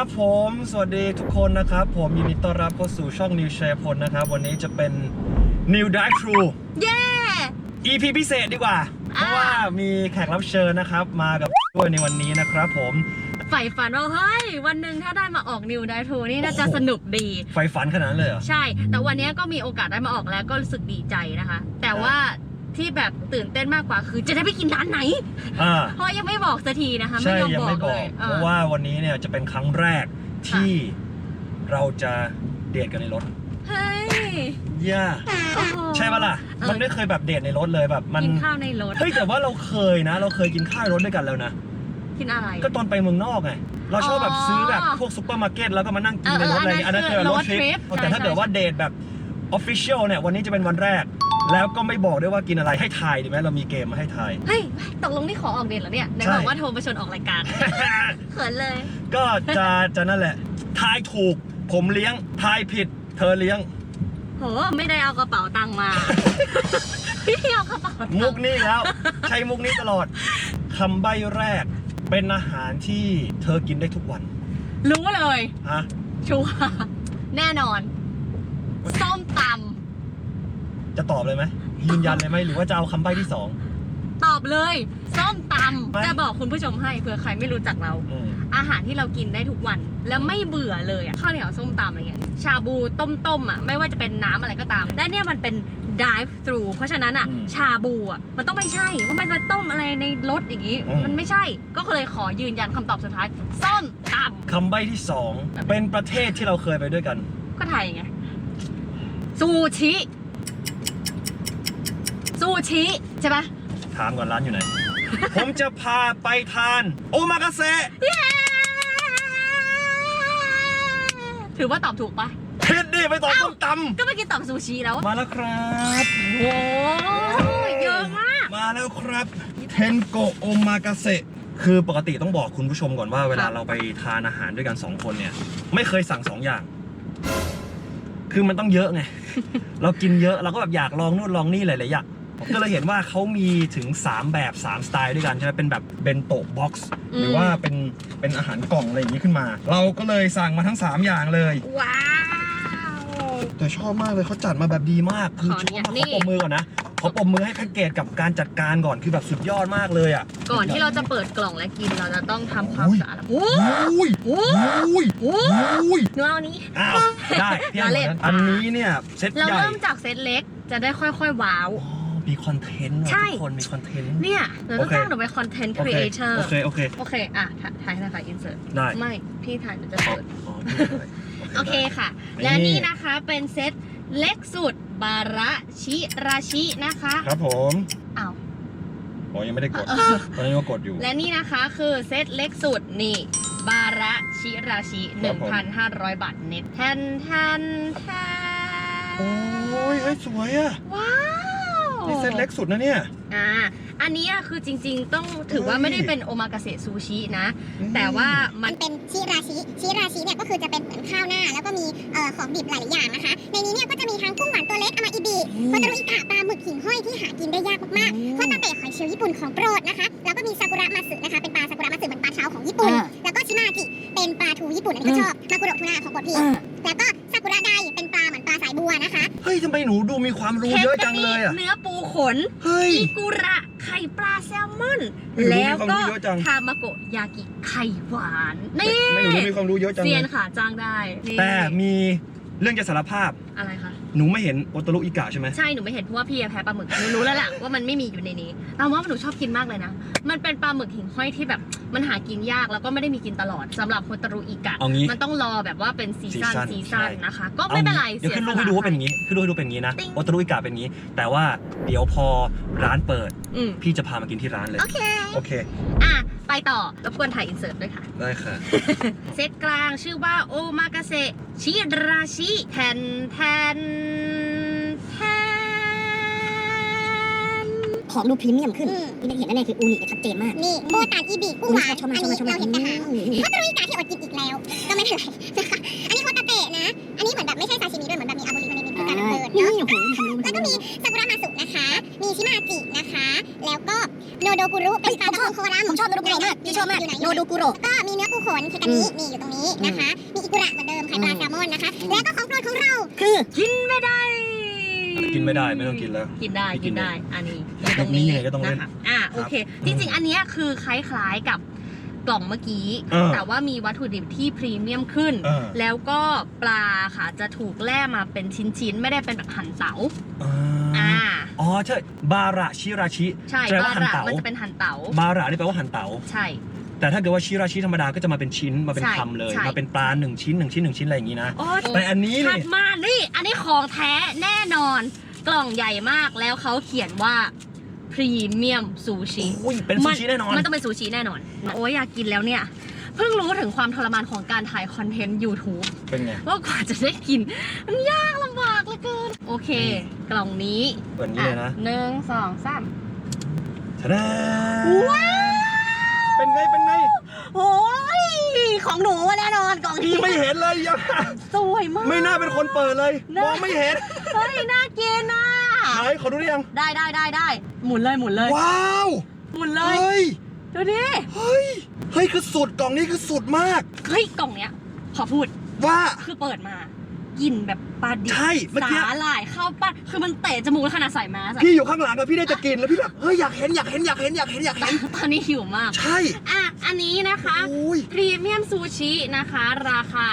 ครับผมสวัสดีทุกคนนะครับ ผมยินดีต้อนรับเข้าสู่ช่องนิวแชร์พลนะครับ วันนี้จะเป็น New Dive True เย้ EP พิเศษดีกว่า เพราะว่ามีแขกรับเชิญนะครับ มากับด้วยในวันนี้นะครับผม ใฝ่ฝันว่าเฮ้ย วันหนึ่งถ้าได้มาออกนิวไดทูนี่น่าจะโอ้โห สนุกดี ไฟฝันขนาดนั้นเลยเหรอ ใช่ แต่วันนี้ก็มีโอกาสได้มาออกแล้วก็รู้สึกดีใจนะคะ แต่ว่า ที่แบบตื่นเต้นมากกว่าคือ จะได้ไปกินร้านไหน อ่าเพราะยังไม่บอกสักทีนะคะไม่ใช่ยอมยังบอไม่กบเลอกยเพราะว่าวันนี้เนี่ยจะเป็นครั้งแรกที่เราจะเดทกันในรถเฮ้ยย่าโอ้โห ใช่ปะล่ะ เออ มันไม่เคยแบบเดทในรถเลยแบบมัน กินข้าวในรถ เฮ้ยแต่ว่าเราเคยนะ เราเคยกินข้าวในรถด้วยกันแล้วนะ กินอะไร ก็ตอนไปเมืองนอกไง เราชอบแบบอ๋อซื้อแบบพวกซุปเปอร์มาร์เก็ตแล้วก็มานั่งกินในรถเอออะไรอย่างเงี้ยอัอันนนั้นั้นนคือคือรถ road ทริ trip ปแต่ถ้าใช่เกิดว่าเดทแบบออฟฟิเชียลเนี่ยวันนี้จะเป็นวันแรก แล้วก็ไม่บอกด้วยว่ากินอะไรให้ทายดีไหมเรามีเกมมาให้ทาย เฮ้ยตกลงนี่ขอออกเดทเหรอเนี่ยไหนใช่บอกว่าโทรมาชวนออกรายการ เขินเลย ก็จะจะนั่นแหละ ทายถูก ผมเลี้ยง ทายผิด เธอเลี้ยง โห ไม่ได้เอากระเป๋าตังค์มาพี่เอากระเป๋าตังค์มุกนี้แล้ว ใช้มุกนี้ตลอดคำใบ้แรก เป็นอาหารที่เธอกินได้ทุกวันรู้เลย ฮะชัวร์แน่นอน ส้มต จะตอบเลยไหมยืนยันเลยไหมหรือว่าจะเอาคำใบ้ที่สองำตอบเลยส้มตไม่ำจะบอกคุณผู้ชมให้เผื่อใครไม่รู้จักเรา อืมอาหารที่เรากินได้ทุกวัน แล้วไม่เบื่อเลยอะข้าวเหนียวส้มตำอะไรเงี้ยชาบูต้มๆอะไม่ว่าจะเป็นน้ำอะไรก็ตามและเนี่ยมันเป็น drive thru เพราะฉะนั้นอะอืมชาบูอะมันต้องไม่ใช่ว่ามันมาต้มอะไรในรถอย่างงี้อืมมันไม่ใช่ ก็เลยขอยืนยันคำตอบสุดท้ายส้มตคำใบ้ที่สองเป็นประเทศที่เราเคยไปด้วยกันำก็ไทยไงซูชิ ซูชิใช่ปะถามก่อนร้านอยู่ไหน ผมจะพาไปทาน โอมากาเซถือว่าตอบถูกปะผิดดิไปตอบส้มตก็เมื่อกี้ตอบซูชิแล้วำมาแล้วครับ โอ้เยอะมาก มาแล้วครับ เทนโกโอมากาเซคือปกติต้องบอกคุณผู้ชมก่อนว่าเวลาเราไปทานอาหารด้วยกันสองคนเนี่ย ไม่เคยสั่งสองอย่าง คือมันต้องเยอะไง เรากินเยอะเราก็แบบอยากลองนู่นลองนี่หลายๆอย่าง ผมก็เลยเห็นว่าเขามีถึง 3 แบบ 3 สไตล์ด้วยกันใช่ไหมเป็นแบบเบนโตะบ็อกซ์อืมหรือว่าเป็นเป็นอาหารกล่องอะไรอย่างนี้ขึ้นมา เราก็เลยสั่งมาทั้ง 3 อย่างเลย ว้าว แต่ชอบมากเลยเขาจัดมาแบบดีมากคือขอชเนี่อบยมากนี่ขอปมมือก่อนนะขอปมมือให้แพ็กเกจกับการจัดการก่อนคือแบบสุดยอดมากเลยอะก่อนที่เราจะเปิดกล่องและกินเราจะต้องทำความอุ้ยสะอาดโอ้อุ้ยโหอุ้ยโอ้อุ้ยเนื้อเอานี้ อ้าว ได้พี่อันล้อเล่น อันนี้เนี่ย เซตเราใหญ่ เริ่มจากเซตเล็กจะได้ค่อยๆว้าว อ๋อ มีคอนเทนต์ว่ะใช่ ทุกคนมีคอนเทนต์ เนี่ยเราต้องโอเค จ้างหนูเป็นคอนเทนต์คโอรีเคเอเตอร์โอเคโอเค โอเค อะถ่ายถ่ายถ่ายอินเสิร์ตได้ ไม่ พี่ถ่ายหนูจะอ๋อเปิดอ๋อได้โอเคค่ะ นี่ และนี่นะคะเป็นเซตเล็กสุด บาระชิราชินะคะครับผมอ้าวโอ้ยังไม่ได้กดเออตอนนี้ก็กดอยู่ และนี่นะคะคือเซตเล็กสุดนี่ บาระชิราชิ ครับผม 1,500 บาทเน็ตแทนแทนแทนโอ้ยเอ้ยสวยอะว้าว นี่เซตเล็กสุดนะเนี่ย อ่า อันนี้อะคือจริงๆ ต้องถือว่าเฮ้ยไม่ได้เป็นโอมากาเสะซูชินะ แต่ว่ามัมันนเป็นชิราชิ ชิราชิเนี่ยก็คือจะเป็นเหมือนข้าวหน้า แล้วก็มีเอ่อของดิบหลายๆอย่างนะคะ ในนี้เนี่ยก็จะมีทั้งกุ้งหวานตัวเล็กอามาอิบิโคตารุอิกะปลาหมึกหิ่งห้อยที่หากินได้ยากมากๆโคตาเตะหอยเชลล์ญี่ปุ่นของโปรด อะจัง ทามาโกะยากิไข่หวานนี่ไม่หนูดูมีความรู้เยอะจังเซีเลยนยค่ะจ้างได้นี่แต่มีเรื่องจะสารภาพ อะไรคะ หนูไม่เห็นโอโตรุอิกะใช่ไหมใช่หนูไม่เห็นเพราะว่าพี่แพ้ปลาหมึกหนูรู้แล้วแหละว่ามันไม่มีอยู่ในนี้แต่ว่าหนูชอบกินมากเลยนะ มันเป็นปลาหมึกหิ่งห้อยที่แบบมันหากินยากแล้วก็ไม่ได้มีกินตลอดสำหรับโฮตารุอิกะเอางี้มันต้องรอแบบว่าเป็นซีซั่นซีซั่นซีซั่นใช่ นะคะ ก็ไม่เป็นไรเดี๋ยวขึ้นรูปสีให้สละดูว่าเป็นอย่างนี้ขึ้นรูปให้ดูเป็นอย่างนี้นะติ๊งโอโตรุอิกะเป็นอย่างนี้ แต่ว่าเดี๋ยวพอร้านเปิดอืมพี่จะพามากินที่ร้านเลยโอเค โอเค อะ ไปต่อรบกวนถ่ายอินเสิร์ตด้วยค่ะ ได้ค่ะ เซตกลางชื่อว่าโอมากาเสะชิราชิแทนแทนแทนของดูพรีเมียมขึ้นอืมที่เห็นแน่ๆคืออูนิเนี่ยชัดเจนมาก นี่โบตานอีบิกุ้งหวานชอบอัมานชอบนี้มาชอบมาเราเห็นแต่หางอืมโคตารุอิกะที่อดกินอีกแล้ว ก็ไม่เป็นไรนะคะอันนี้โคตาเตะนะ อันนี้เหมือนแบบไม่ใช่ซาชิมิด้วยเหมือนแบบมีอาโบริมาในนี้คือการดำเนินนี่เนาะโอ้โหทำรู้แล้วก็มีซากุระมาสุนะคะ มีชิมาจินะคะ แล้วก็ โนโดกุรุเป็นปลากระพงโครัมผมชอบโนโดกุโรมากพี่ชอบมากอยู่ไหนโนโดกุโรก็มีเนื้อปูขนเทกานิมีอยู่ตรงนี้นะคะ มีอิกุระเหมือนเดิมไข่ปลาแซลมอนนะคะ แล้วก็ของโปรดของเราคือกินไม่ได้ กินไม่ได้ไม่ต้องกินแล้ว กินได้ไม่กิกินนได้เลยอันนี้แต่พวกนี้ยังไงก็ต้องเล่นนะคะอ่าโอเค จริงๆ อันเนี้ยคือคล้ายๆกับกล่องเมื่อกี้เออแต่ว่ามีวัตถุดิบที่พรีเมียมขึ้นเออแล้วก็ปลาค่ะจะถูกแล่มาเป็นชิ้นๆ ไม่ได้เป็นแบบหั่นเต๋าอ่าอ่าอ๋อ ใช่ บาระชิราชิใช่แปลบาว่าหั่นระเต๋ามันจะเป็นหั่นเต๋าบาระนี่แปลว่าหั่นเต๋าใช่ แต่ถ้าเกิดว่าชิราชิธรรมดาก็จะมาเป็นชิ้นมาเป็นใช่คำเลย ใช่ มาเป็นปลาหนึ่งชิ้นหนึ่งชิ้นหนึ่งชิ้นอะไรอย่างนี้นะ โอ้แต่อันนี้ถันี่ดมานี่อันนี้ของแท้แน่นอน กล่องใหญ่มากแล้วเขาเขียนว่าพรีเมียมซูชิ โอ้ยเป็นซูชิแน่นอน มันต้องเป็นซูชิแน่นอน โอ้ยอยากกินแล้วเนี่ย เพิ่งรู้ถึงความทรมานของการถ่ายคอนเทนต์ YouTube เป็นไง ว่ากว่าจะได้กิน มันยากลำบาก เหลือเกิน โอเค กล่องนี้เปิดนี้เลยนะอ่หนึ่งสองสามทะดาว้าวเป็นไง เป็นไง โอ้ย ของหนูแน่นอนกล่องนี้พี่ไม่เห็นเลยยังสวยมาก ไม่น่าเป็นคนเปิดเลยน่ามองไม่เห็น เฮ้ย น่ากินอะไหนขอดูได้ยัง ได้ได้ได้ได้หมุนเลยหมุนเลย ว้าว หมุนเลยเฮ้ยดูดิ เฮ้ย เฮ้ย คือสุดกล่องนี้คือสุดมาก เฮ้ย กล่องเนี้ย ขอพูดว่า คือเปิดมา กินแบบปลาดิบใช่เมื่อกี้ สาหร่ายข้าวปั้นคือมันเตะจมูกแล้วขนาดใส่แมสอะพี่อยู่ข้างหลังอะพี่ได้จะกินแล้วพี่แบบเฮ้ยอยากเห็นอยากเห็นอยากเห็นอยากเห็นอยากเห็น ตอนนี้หิวมาก ใช่อะ อันนี้นะคะโอ้ยพรีเมียมซูชินะคะ ราคา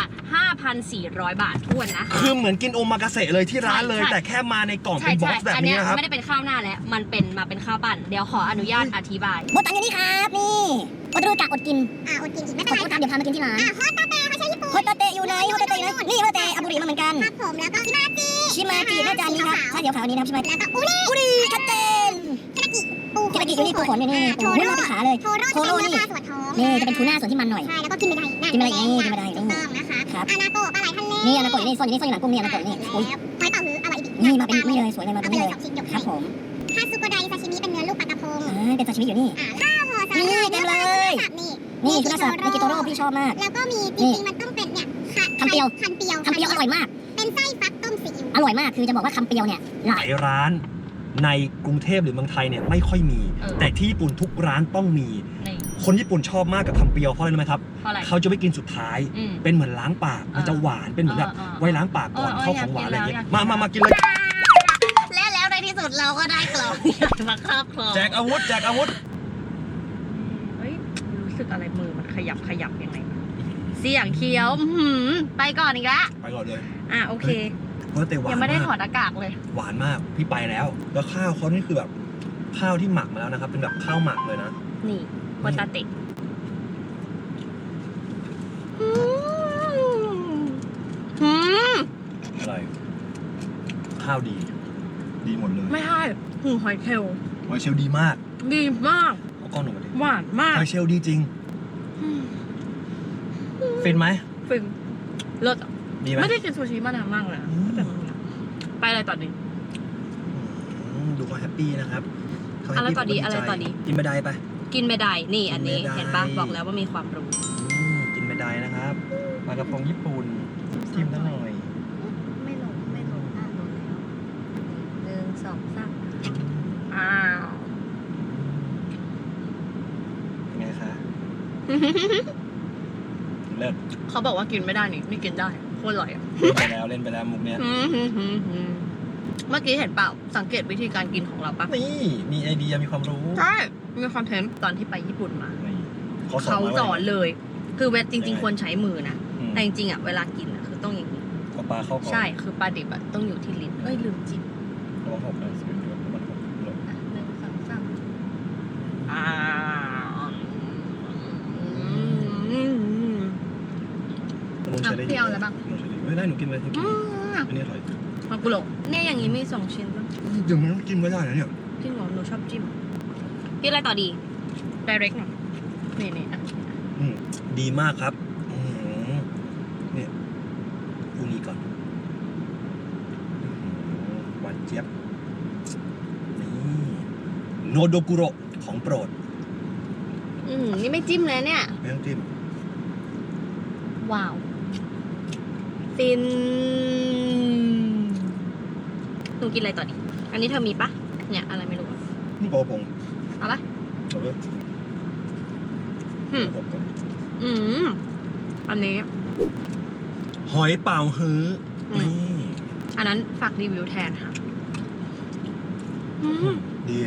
5,400 บาททวนนะคือเหมือนกินโอมากาเสะเลยที่ร้านเลย ใช่แต่แค่มาในกล่องใช่เป็นบ็อใช่กซ์แบบอันี้เนี้ยนะครับ ไม่ได้เป็นข้าวหน้าแล้ว มันเป็นมาเป็นข้าวปั้น เดี๋ยวขออนุญาตอธิบาย หมดตังค์อย่างนี้ครับ นี่อดรู้กะอดกิน อ่าอดกินอีกไม่ขเป็อนไรโทษครับเดี๋ยวพามากินที่ร้าน อ่าฮอตตาเตะ เขาใช้ญี่ปุ่นโฮตาเตะอยู่ไหนโฮตาเตะอยู่ไหนนี่โฮตาเตะอาบุริมาเหมือนกันครับผมแล้วก็ชิมาจิชิมาจิน่าจะอันนี้ครับใช่เดี๋ยวขาวอันนี้นะครับชิมาจิแล้วก็อุริบุริชัดเจนคารากิปูคารากิอยู่นี่ปูขนอยู่นี่อ่าโทปูโร่นี่มาเป็นขาเลยโทโร่โทโร่จะนี่เป็นเนื้อปลาส่วนท้องนี่จะเป็นทูน่าส่วนที่มันหน่อยใช่แล้วก็กินไม่ได้กินไม่ได้นี่กินไม่ได้ถูกต้องนะคะครับอานาโกะปลาไหลทะเลนี่อนาโกะอยู่นี่ซ่อนอยู่นี่ซ่อนอยู่หลังกุ้งนี่อนาโกะนี่แล้วอุ้ยหอยเต่าฮื้อเอาไว้อีกนี่มาเป็นนี่เลยสวยเลยมาเอาเป็นไปนี่เลเลยยสองชิ้นยกคให้รับผมคาซุโกไดซาชิมิเป็นเนื้อลูกปลากระพงอ่าเป็นซาชิมิอยู่นี่อ่าข้าวห่อสาหร่ายนี่เต็มเลยสับนี่นี่ทูน่าสับนี่กิโตโร่พี่ชอบมากแล้วก็มีจนี่ริงๆมันต้ำเปรี้ยวคันเปียวคำเปรี้ยวอร่อยมาก เป็นไส้ฟักต้มซีอิ๊วอร่อยมากคือจะบอกว่าคำเปรี้ยวเนี่ยหหลายลายร้านในกรุงเทพหรือเมืองไทยเนี่ยไม่ค่อยมี เออ แต่ที่ญี่ปุ่นทุกร้านต้องมี นี่คนญี่ปุ่นชอบมากกับคำเปรียวเพราะอะไรรู้ไหมครับเท่าไหร่เขาจะไม่กินสุดท้าย อืม เป็นเหมือนล้างปาก มันจะหวาน เป็นเหมือนแบบเออเออไว้ล้างปากก่อนเออเออเข้าของหวานอะไรอย่างเงี้ยอยากกินมา แล้ว มา มากินเลย และแล้วในที่สุดเราก็ได้กล่องใหญ่มาครอบครองแจกอาวุธ แจกอาวุธ เฮ้ยรู้สึกอะไรมือมันขยับขยับยังไงเสียงเคี้ยวอื้อหือไปก่อนอีกแล้วไปก่อนเลยอะโอเค เพราะแต่หวานยังไม่ได้ถอมากดอากาศเลย หวานมากพี่ไปแล้ว แล้วข้าวเขานี่คือแบบข้าวที่หมักมาแล้วนะครับ เป็นแบบข้าวหมักเลยนะ นี่โปตาเตะอืมอะไร ข้าวดี ดีหมดเลยไม่ใช่หูหอยเชลล์หอยเชลล์ดีมากดีมากเอาก้อนหนูมาดิหวานมากหอยเชลล์ดีจริง ฟินไหมฟินเลิศอะดีไหมไม่ได้กินซูชิมานานมากเลยนะอืมแต่มันไปอะไรต่อดี อืมดูเขาแฮปปี้นะครับเขาแฮปอะไรปี้ต่อดีผมก็อะไรต่อดี กินไม่ได้ไป กินไม่ได้ นี่อันนี้ กินไม่ได้ เห็นปะบอกแล้วว่ามีความรู้ อืมกินไม่ได้นะครับปลากระพงญี่ปุ่นชิมซะหน่อยไม่ลงไม่ลงอะลงแล้วหนึ่งสองสามอ้าว เป็นไงคะเลิศ เขาบอกว่ากินไม่ได้นี่นี่กินได้โคตรอร่อยอะเล่นไปแล้วเล่นไปแล้วมุกเนี้ย เมื่อกี้เห็นเปล่าสังเกตวิธีการกินของเราปะนี่มีไอเดียมีความรู้ใช่มีคอนเทนต์ตอนที่ไปญี่ปุ่นมา นี่เขาสอนเขามาสว่าอนเลย คือเวลาจริงยังไงๆ ควรใช้มือนะอืมแต่จริงๆอะเวลากินอะคือต้องอย่างนี้เอาปลาเข้าก่อนใช่ คือปลาดิบอะต้องอยู่ที่ลิ้นเอ้ยลืมจิ้มระวังหกนะสิบเดือนระวังหกหลบ อะหนึ่งสองสามอ่าอืม หนูใช้ได้ อะพี่เอาอะไรบ้าง หนูใช้ได้ไม่ได้ หนูกินเลยหนูกินอืมอันนี้อร่อยมากุโรเนี่ยอย่างนี้มีสองชิ้นป่ะเดี๋ยวมันต้องกินไม่ได้นะเนี่ยพี่หนูหนูชอบจิ้มพี่อะไรต่อดี direct หน่อยนี่นี่อะอืมดีมากครับอืมเนี่ยอูนีก่อนอื้อหือหวานเจี๊ยบนี่โนโดกุโรของโปรดอืมนี่ไม่จิ้มเลยเนี่ยไม่ต้องจิ้มว้าว ฟิน หนูกินอะไรต่อดี อันนี้เธอมีปะ เนี่ยอะไรไม่รู้อะนี่ปลากระพงเอาปะเอาเลยอืมผมก่อนอืมอันนี้ หอยเป่าฮื้ออมนี่อันนั้นฝากรีวิวแทนค่ะ อืม ดี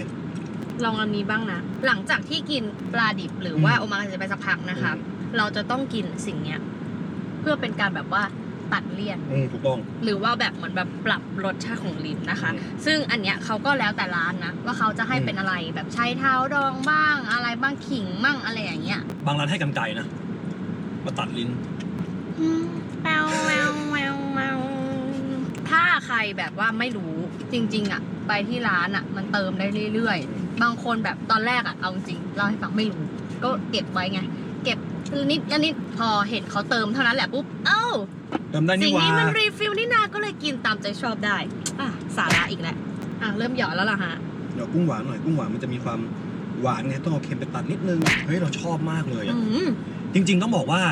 ลองอันนี้บ้างนะ หลังจากที่กินปลาดิบหรือว่าอืมโอมากาเสะไปสักพักนะคะอืมเราจะต้องกินสิ่งเนี้ย เพื่อเป็นการแบบว่า ตัดเลี่ยน อืมถูกต้อง หรือว่าแบบเหมือนแบบปรับรสชาติของลิ้นนะคะ อืมซึ่งอันเนี้ยเขาก็แล้วแต่ร้านนะ ว่าเขาจะให้อืม เป็นอะไรแบบใช้เท้าดองบ้างอะไรบ้างขิงบ้างอะไรอย่างเงี้ยบางร้านให้กันไก่นะ มาตัดลิ้นแมวแมวแมวแมวถ้าใครแบบว่าไม่รู้จริง ๆ อะ ไปที่ร้านอะ มันเติมได้เรื่อยๆ บางคนแบบตอนแรกอะเอาจริงเล่าให้ฟังไม่รู้ ก็เก็บไว้ไง เก็บนิดนิดพอเห็นเขาเติมเท่านั้นแหละปุ๊บเอ้า เติมได้สิ่นี่งหว่านี้มันรีฟิลนี่นาก็เลยกินตามใจชอบได้อะสาระอีกแล้วอะเริ่มหยอดแล้วล่ะฮะ เดี๋ยวกุ้งหวานหน่อยกุ้งหวานมันจะมีความหวานไงต้องเอาเค็มไปตัดนิดนึงเฮ้ยเราชอบมากเลยอะอืมจริง ๆ ต้องบอกว่า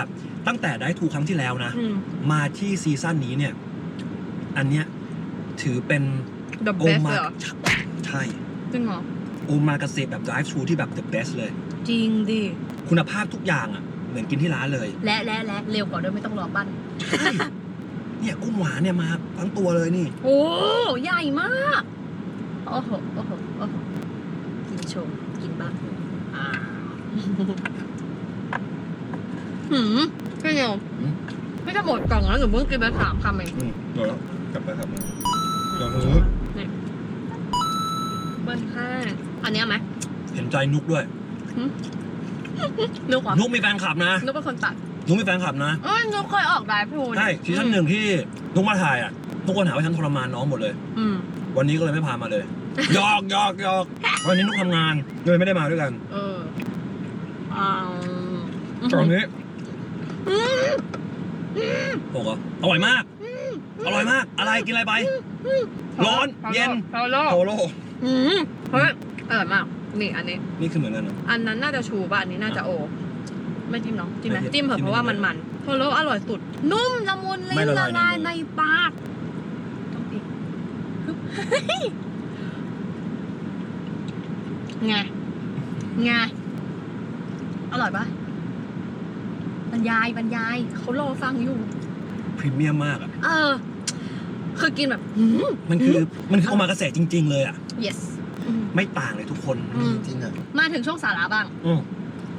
ตั้งแต่ได้ทูครั้งที่แล้วนะ อืม มาที่ซีซั่นนี้เนี่ย อันเนี้ยถือเป็น the โอ best มาเลยเหรอใช่จริงเหรอโอมากาเสะแบบ drive thru ที่แบบ the best เลย จริงดิคุณภาพทุกอย่างอะ เหมือนกินที่ร้านเลย และและและเร็วกว่าด้วยไม่ต้องรอปั้นใช่ เนี่ยกุ้งหวานเนี่ยมาทั้งตัวเลยนี่ โอ้ใหญ่มากโอ้โหโอ้โหโอ้โหกินโชว์กินบ้างอ่าหืมพี่เนียวหืมไม่จะหมดกล่องแล้วหนูเพิ่งกินไปสามคำเองอืมเดี๋ยวกลับไปครับเดี๋ยวนี่เบิ้ลห้าอันเนี้ยไหมเห็นใจนุกด้วย นุกเหรอนุกมีแฟนคลับนะ นุกเป็นคนตัด นุกมีแฟนคลับนะเอ้ยนุกเคยออกไดฟ์พูนใช่ซีซั่นหนึ่งที่นุกมาถ่ายอะทุกคนหาว่าฉันทรมานน้องหมดเลย อืมวันนี้ก็เลยไม่พามาเลยหยอกหยอกหยอกวันนี้นุกทำงานเลยไม่ได้มาด้วยกันเอออ่าตอนนี้บอกว่าอร่อยมาก อร่อยมาก อะไรกินอะไรไป ร้อน เย็นโซโล่โตโร่อืมเฮ้ยอร่อยมาก นี่อันนี้ นี่คือเหมือนกันนะอันนั้นน่าจะชูป่ะ อันนี้น่าจะโอ ไม่จิ้มเนาะจิ้มไหมไม่จิ้จิ้มมเถอะจิ้มเพราะว่าไม่มันได้มันโทโร่อร่อยสุด นุ่มละมุนลิ้ไม่นละละลายลายในในมือปากต้องอีกฮึบไงไงอร่อยปะบรรยายบรรยายเขารอฟังอยู่พรีเมียมมากอะเออคือกินแบบหืมมันคือมันคือโอมากาเสะจริง ๆ เลยอะ yes อืมไม่ต่างเลยทุกคนอืมจริงๆอะมาถึงช่วงสาระบ้าง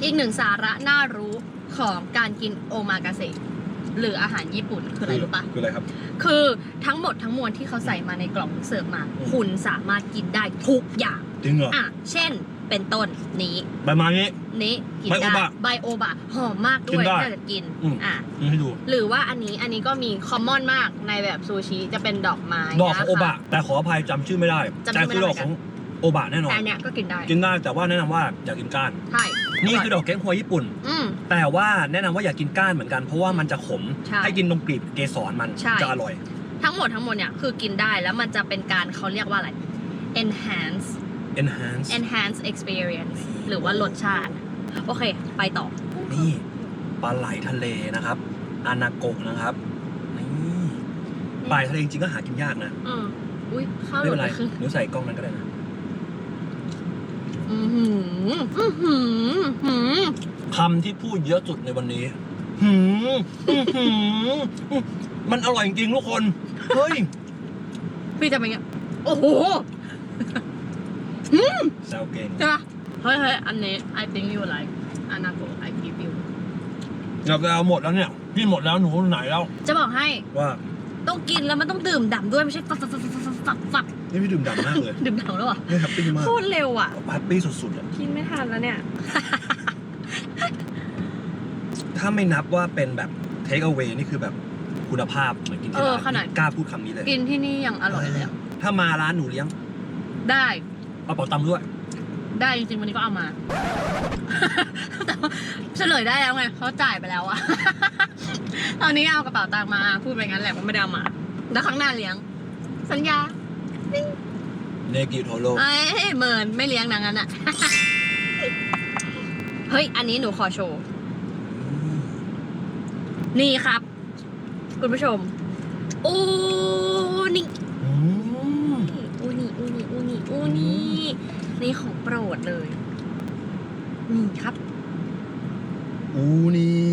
อืมอีกหนึ่งสาระน่ารู้ของการกินโอมากาเสะหรืออาหารญี่ปุ่นคืออะไรรู้ปะคืออะไรครับ คือทั้งหมดทั้งมวลที่เขาใส่มาในกล่องเสิร์ฟมาอืมคุณสามารถกินได้ทุกอย่างจริงเหรออะเช่นเป็นต้นนี้ประมาณนี้ นี้กินไบโอได้บะไบโอบะหอมมากด้กิวยนได้ถ้าจะกินอืมอะนี่ให้ดูหรือว่าอันนี้อันนี้ก็มีคอมมอนมากในแบบซูชิจะเป็นดอกไม้ดอกของโอบะนคแต่ขออภัยจำชื่อไม่ได้จำชื่แต่อไม่คือได้ดอกของโอบะแน่นอนแต่อันเนี้ยก็กินได้ กินได้แต่ว่าแนะนำว่าอย่ากินก้านใช่ นี่คือดอกเก๊กฮวยญี่ปุ่น อืม แต่ว่าแนะนำว่าอย่ากินก้านเหมือนกันเพราะว่ามันจะขมใช่ให้กินตรงกลีบเกสรมันใช่ จะอร่อย ทั้งหมดทั้งมวลเนี่ยคือกินได้แล้วมันจะเป็นการเขาเรียกว่าอะไร enhance enhance enhance experience หรือว่ารสชาติ โอเค ไปต่อ นี่ปลาไหลทะเลนะครับ อานาโกะนะครับ นี่ปลาไหลทะเลจริงๆก็หากินยากนะ อืมอุ้ยข้าวหไม่ลุเป็ดนไรไปครึ่งหนูใส่กล้องนั้นก็ได้นะ อือหืออือหือหือ คำที่พูดเยอะสุดในวันนี้หืมอื้อหือมันอร่อยจริงๆทุกคน เฮ้ย พี่จะเป็นไงโอ้โหแซวเก่งใช่ปะเฮ้ยเฮ้ยอันนี้ I think you like อานาโก I give you เราจะเอาหมดแล้วเนี่ย พี่หมดแล้วหนูไหนแล้ว จะบอกให้ว่าต้องกินแล้วมันต้องดื่มด่ำด้วยไม่ใช่ฝักฝักฝักฝักฝักฝักฝัก นี่พี่ดื่มด่ำมากเลยดื่มด่ำแล้วเหรอนี่แฮปปี้มากโคตรเร็วอะแฮปปี้สุดๆอะกินไม่ทันแล้วเนี่ย ถ้าไม่นับว่าเป็นแบบเทคเอา a y นี่คือแบบคุณภาพเหมือนกินที่เออร้านขนาดกล้าพูดคำนี้เลย กินที่นี่ยังอร่อยเลยอะถ้ามาร้านหนูเลี้ยง ได้เอาเป๋าตังค์ด้วย ได้จริงๆวันนี้ก็เอามาแต่ว่าเฉลยได้แล้วไงเขาจ่ายไปแล้วอะตอนนี้เอากระเป๋าตังค์มาพูดไปงั้นแหละว่าไม่ได้เอามา แล้วครั้งหน้าเลี้ยง สัญญา เนกิโทโร่เอ้ยเหมือนไม่เลี้ยงนังนั้นอะ เฮ้ย อันนี้หนูขอโชว์ นี่ครับ คุณผู้ชมโอ้นี่อืมอูนี่อูนี่อูนี่อูนี่นี่ของโปรดเลย นี่ครับ อูนี่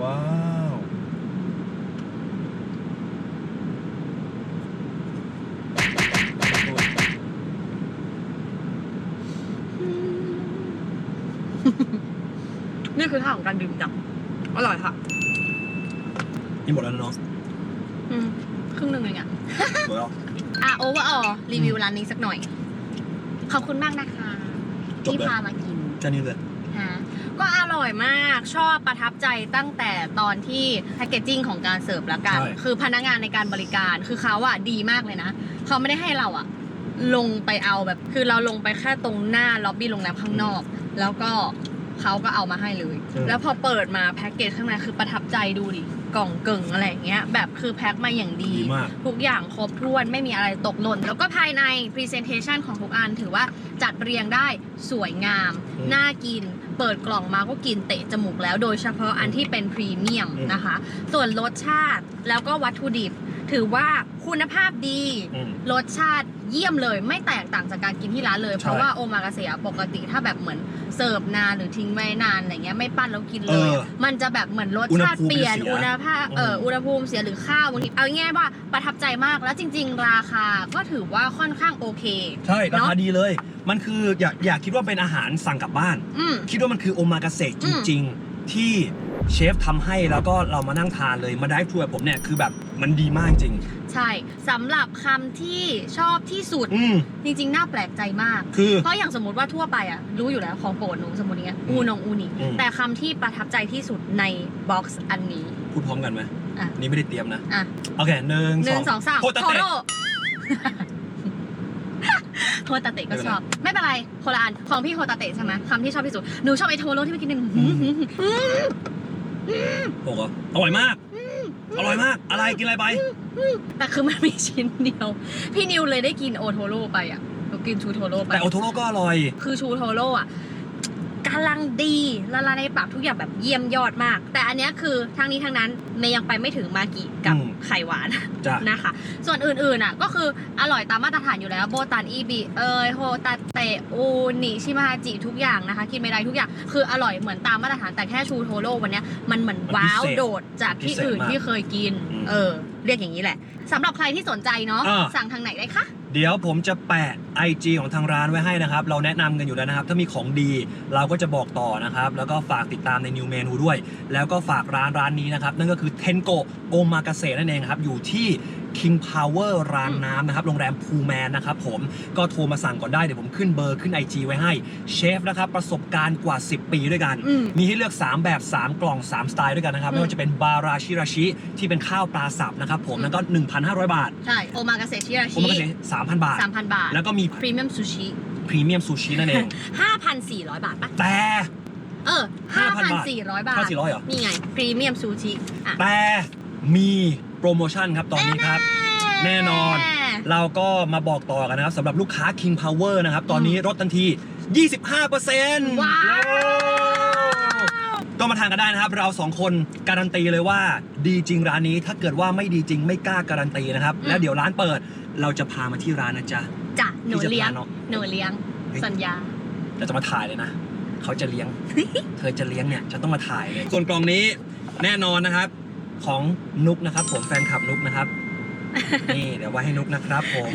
ว้าว นี่คือท่าของการดื่มจับอร่อยค่ะนี่หมดแล้วนะน้องอืมครึ่งหนึ่งเองอะหมดแล้วอะโอเวอร์ออรีวิวร้านนี้สักหน่อย ขอบคุณมากนะคะจบที่เลยพามากิน แค่นี้เลย ฮะก็อร่อยมากชอบประทับใจตั้งแต่ตอนที่แพคเกจจิ้งของการเสิร์ฟละกัน ใช่ คือพนักงานในการบริการคือเขาอะดีมากเลยนะ เขาไม่ได้ให้เราอะลงไปเอาแบบ คือเราลงไปแค่ตรงหน้าล็อบบี้โรงแรมข้างนอก แล้วก็ เขาก็เอามาให้เลย แล้วพอเปิดมาแพ็กเกจข้างในคือประทับใจดูดิ กล่องเก่งอะไรอย่างเงี้ย แบบคือแพ็คมาอย่างดี ดีมาก ทุกอย่างครบถ้วนไม่มีอะไรตกหล่น แล้วก็ภายใน Presentation ของทุกอันถือว่าจัดเรียงได้สวยงาม อืมน่ากิน เปิดกล่องมาก็กินเตะจมูกแล้วโดยเฉพาะอันที่เป็นพรีเมียมอืม นะคะ ส่วนรสชาติแล้วก็วัตถุดิบ ถือว่าคุณภาพดี อืม รสชาติ เยี่ยมเลยไม่แตกต่างจากการกินที่ร้านเลยใช่เพราะว่าโอมากาเสะปกติถ้าแบบเหมือนเสิร์ฟนานหรือทิ้งไว้นานอะไรเงี้ยไม่ปั้นแล้วกินเลยเออมันจะแบบเหมือนรสชาติอุณหภูมิเปลี่ยนเสียอุณหภาพเอออืมอุณหภูมิเสียหรือข้าวบางทีเอาง่ายๆว่าประทับใจมากแล้วจริง ๆ ราคาก็ถือว่าค่อนข้างโอเค ใช่ราเนคาอะดีเลย มันคืออยากอยากคิดว่าเป็นอาหารสั่งกลับบ้านอืมคิดว่ามันคือโอมากาเสะจอืมริง ๆที่ เชฟทำให้แล้วก็เรามานั่งทานเลยมาได้ทัวร์ผมเนี่ยคือแบบมันดีมากจริง ใช่สำหรับคำที่ชอบที่สุดอืมจริง ๆ น่าแปลกใจมาก คือเพราะอย่างสมมติว่าทั่วไปอะรู้อยู่แล้วของโปรดหนูสมมติอย่างเงี้ยอืมอูนงอูนิอืมแต่คำที่ประทับใจที่สุดในบ็อกซ์อันนี้ พูดพร้อมกันไหมอะนี่ไม่ได้เตรียมนะอะโอเคหนึ่งหนึ่งสองสามโคตรโทเตะโร่โฮตาเตะก็ชอบ ไม่เป็นไรคนละอันของพี่โฮตาเตะใช่ไหมคำที่ชอบที่สุดหนูชอบไอ้โทโร่ที่ไปกิน หนึ่งอืมโอ้โหอร่อยมาก อร่อยมาก อะไรกินอะไรไป แต่คือมันมีชิ้นเดียว พี่นิวเลยได้กินโอโทโร่ไปอะหนูกินชูโทโร่ไปแต่โอโทโร่ก็อร่อย คือชูโทโร่อะ กำลังดีละลายในปากทุกอย่างแบบเยี่ยมยอดมาก แต่อันเนี้ยคือทางนี้ทางนั้นเมย์ยังไปไม่ถึงมากิกับอืมไข่หวานจ้ะนะคะ ส่วนอื่นๆอะก็คืออร่อยตามมาตรฐานอยู่แล้วโบตันอีบิเอยโฮตาเตะอูนิชิมาฮาจิทุกอย่างนะคะกินไม่ได้ทุกอย่างคืออร่อยเหมือนตามมาตรฐานแต่แค่ชูโทโร่วันเนี้ยมันเหมือนมันว้าวพิเศษโดดจากที่พิเศษอื่นมากที่เคยกินอืมเออ เรียกอย่างนี้แหละสำหรับใครที่สนใจเนาะอ่าสั่งทางไหนได้คะ เดี๋ยวผมจะแปะ IG ของทางร้านไว้ให้นะครับ เราแนะนำกันอยู่แล้วนะครับ ถ้ามีของดีเราก็จะบอกต่อนะครับ แล้วก็ฝากติดตามในนิวเมนูด้วย แล้วก็ฝากร้านร้านนี้นะครับ นั่นก็คือเทนโกโอมากาเสนั่นเองครับ อยู่ที่ King Power รางน้ำนะครับ โรงแรมพูแมนนะครับผม ก็โทรมาสั่งก่อนได้ เดี๋ยวผมขึ้นเบอร์ขึ้น IG ไว้ให้ เชฟนะครับ ประสบการณ์กว่า 10 ปีด้วยกัน อืมมีให้เลือก 3 แบบ 3 กล่อง 3 สไตล์ด้วยกันนะครับ อืม ไม่ว่าจะเป็นบาราชิราชิ ที่เป็นข้าวปลาสับนะครับผมอืมแล้วก็ 1,500 บาท ใช่โอมากาเซชิราโอชิมากาเส3,000 บาท สามพันบาทแล้วก็มีพรีเมียมซูชิพรีเมียมซูชินั่นเอง5,400บาทปะแต่ เออ5,000 5,400บาท 5,400เหรอ นี่ไงพรีเมียมซูชิอะแต่มี โปรโมชั่นครับตอนนี้ครับ แน่นอนเราก็มาบอกต่อกันนะครับสำหรับลูกค้า King Power นะครับ ตอนนี้ลดทันที 25%ว้าวก็มาทานกันได้นะครับ เราสองคนการันตีเลยว่าดีจริงร้านนี้ถ้าเกิดว่าไม่ดีจริงไม่กล้าการันตีนะครับอืมแล้วเดี๋ยวร้านเปิดเราจะพามาที่ร้านนะจ๊ะจ้ะหนูที่จะเลี้ยงพาน้องหนูเลี้ยงเฮ้ยสัญญาเราจะมาถ่ายเลยนะเขาจะเลี้ยง เธอจะเลี้ยงเนี่ยจะต้องมาถ่ายเลยส่วนกล่องนี้แน่นอนนะครับ ของนุกนะครับ ผมแฟนคลับนุกนะครับ นี่เดี๋ยวไว้ให้นุกนะครับ ผม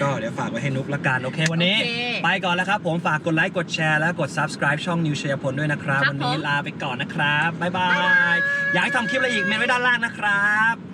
ก็เดี๋ยวฝากไว้ให้นุกละกันโอเควันนี้ โอเคไปก่อนแล้วครับ ผมฝากกดไลค์กดแชร์และกด subscribe ช่องนิวเชียพลด้วยนะครับ ครับวันนี้ผม ลาไปก่อนนะครับบ๊ายบาย อยากให้ทำคลิปอะไรอีกเมนไว้ด้านล่างนะครับ